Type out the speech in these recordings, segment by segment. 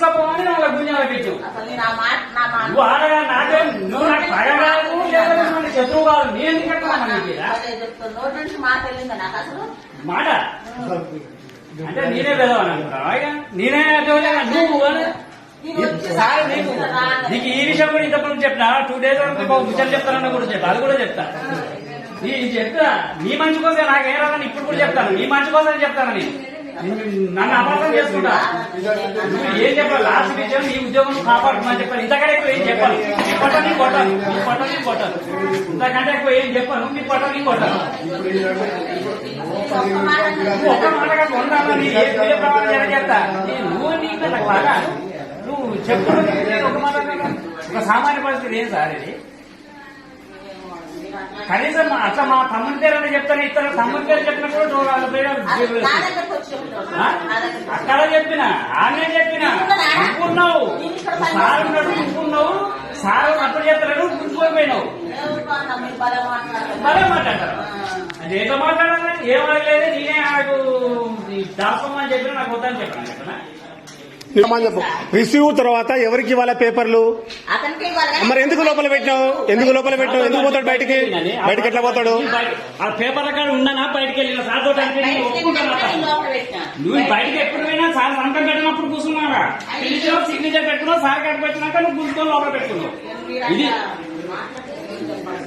తీసుకుపోమని వాళ్ళ గుంజాల పెట్టు నువ్వు ఆడగా నాకే నువ్వు నాకు పగ కాదు లేదా మన శత్రువు కాదు. నేను ఎందుకు చెప్తాను నుంచి మాట అంటే నేనే పెదవాను అనుకుంటావా? ఇక? నేనే నువ్వు సార్ నీకు నీకు ఈ విషయం కూడా ఇంతకుముందు చెప్పినా? టూ డేస్ వరకు ఒక విషయం చెప్తానన్న కూడా చెప్తా అది కూడా చెప్తా. నీ చెప్తా. నీ మంచి కోసం నాకేం రాదని ఇప్పుడు కూడా చెప్తాను. నీ మంచి కోసం చెప్తానని నేను- నన్ను అపార్థం చేసుకుంటా? నువ్వు ఏం చెప్పాలి? లాస్ట్ విషయం ఈ ఉద్యోగం కాపాడుకోమని చెప్పాలి. ఇంతకంటే ఎక్కువ ఏం చెప్పాలి? నీ పట్ట నీ కొట్టాలి నీ పట్ట నీ కొట్టాలి ఇంతకంటే ఎక్కువ ఏం చెప్పాను నీ పట్ట నీ కొట్టాలి ఒక్క నువ్వు ఒక్క మాటగా కొండాను నీ ఏ ప్రమాణం జరగేస్తా చేస్తా? నీ- నువ్వు నీకు నాకు బాగా. నువ్వు చెప్పు ఒక మాట ఒక సామాన్య పరిస్థితి ఏం సార్ ఇది? కనీసం అట్లా మా తమ్ముడి పేరు అని చెప్తాను ఇతర తమ్ముడి పేరు చెప్పినప్పుడు వాళ్ళ పేరు అక్కడ చెప్పిన ఆమె చెప్పిన నువ్వున్నావు సార్ ఉన్నాడు నువ్వున్నావు సార్ అప్పుడు చెప్తాడు అన్నా మీరు మాట్లాడతారు. ఏదో మాట్లాడాలి ఏం అడగలేదు నేనే నాకు దాపమని చెప్పిన నాకు వద్దని చెప్పాను చెప్పనా? రిసీవ్ తర్వాత ఎవరికి ఇవ్వాలి పేపర్లు? మరి ఎందుకు లోపల పెట్టినావు? ఎందుకు లోపల పెట్టినావు? ఎందుకు పోతాడు బయటికి? బయటికి ఎట్లా పోతాడు? ఆ పేపర్ కాడ ఉన్నానా బయటికి వెళ్ళిన సార్ తోటి అంటే నేను బయటికి ఒప్పుకుంటాను. నువ్వు ఎప్పుడు పోయినా సార్ సంతం పెట్టినప్పుడు కూర్చున్నావా పిలిచావు సిగ్నేచర్ పెట్టుకున్నావు సార్ కట్ట పెట్టినాక నువ్వు కూర్చొని లోపల పెట్టుకున్నావు. ఇది అట్లా మాట్లాడితే ఏం చెప్పాలి?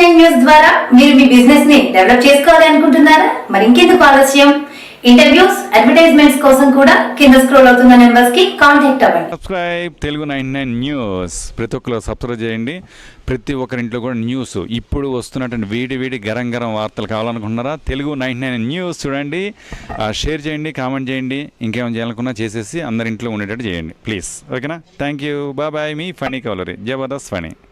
నైన్ న్యూస్ ద్వారా మీరు మీ బిజినెస్ని డెవలప్ చేసుకోవాలి అనుకుంటున్నారా? మరి ఇంకెందుకు ఆలస్యం? ఇంటర్వ్యూస్ అడ్వర్టైజ్మెంట్స్ కోసం కూడా కింద స్క్రోల్ అవుతున్న నెంబర్స్కి కాంటాక్ట్ అవ్వండి. Subscribe Telugu nine nine news. ప్రతి ఒక్కరు సబ్స్క్రైబ్ చేయండి. ప్రతి ఒక్కరింట్లో కూడా న్యూస్. ఇప్పుడు వస్తున్నటువంటి వేడి వేడి గరం గరం వార్తలు కావాలనుకుంటున్నారా? తెలుగు నైన్ నైన్ న్యూస్ చూడండి. షేర్ చేయండి కామెంట్ చేయండి. ఇంకేమైనా చేయాలనుకున్నా చేసేసి అందరి ఇంట్లో ఉండేటట్టు చేయండి. ప్లీజ్ ఓకేనా థ్యాంక్ యూ బాయ్ బాయ్ మీ ఫనీ కవలరీ Jabardasth funny.